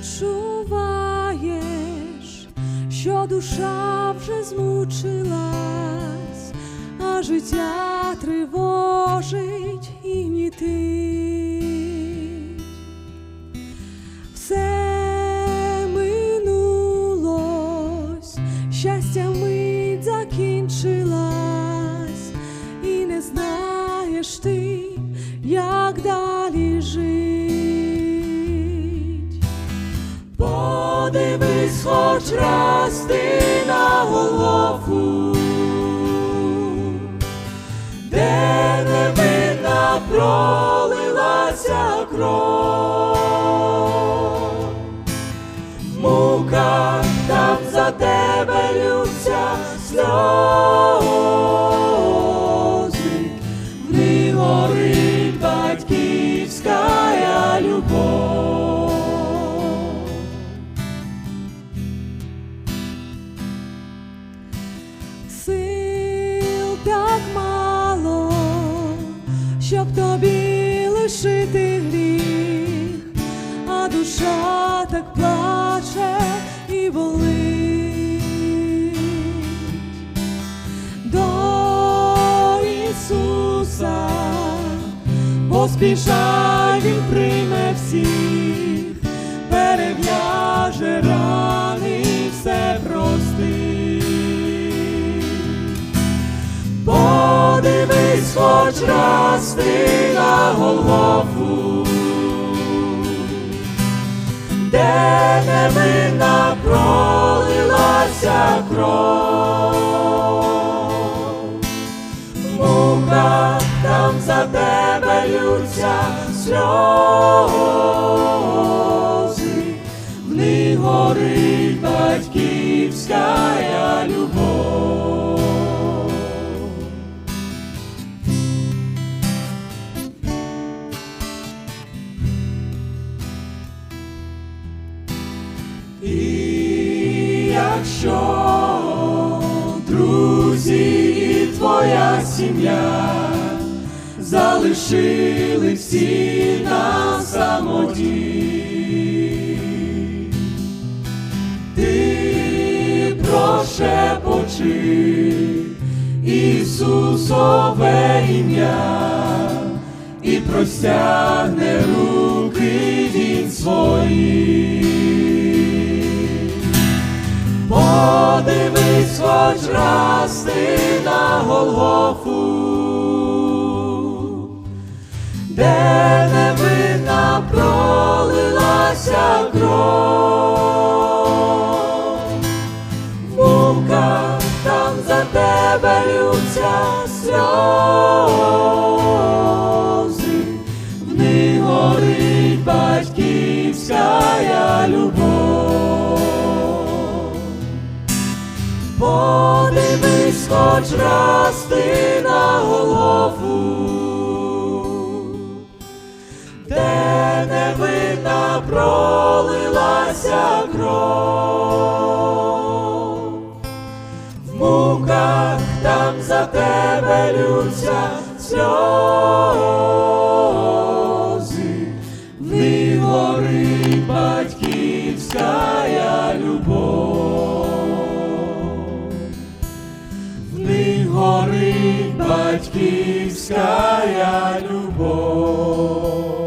відчуваєш, що душа вже змучилась, а життя тривожить і нітить. Все минулось, щастя мить Подивись хоч раз ти на голову, де невинна пролилася кров. мука там за тебе лються сльози, тобі лишити гріх, а душа так плаче і болить. До Ісуса поспішай, Він прийме всіх, хоч на Голгофу, де невинна пролилася кров. В муках там за тебе лються сльози, в них горить батьківська І якщо друзі і твоя сім'я залишили всі на самоті, ти прошепочи Ісусове ім'я і простягне руки він свої. Хоч раз на Голгофу, де невинна пролилася кров. Хоч раз на голову, де невинна пролилася кров. В муках там за тебе лються сльози, батьківська любов.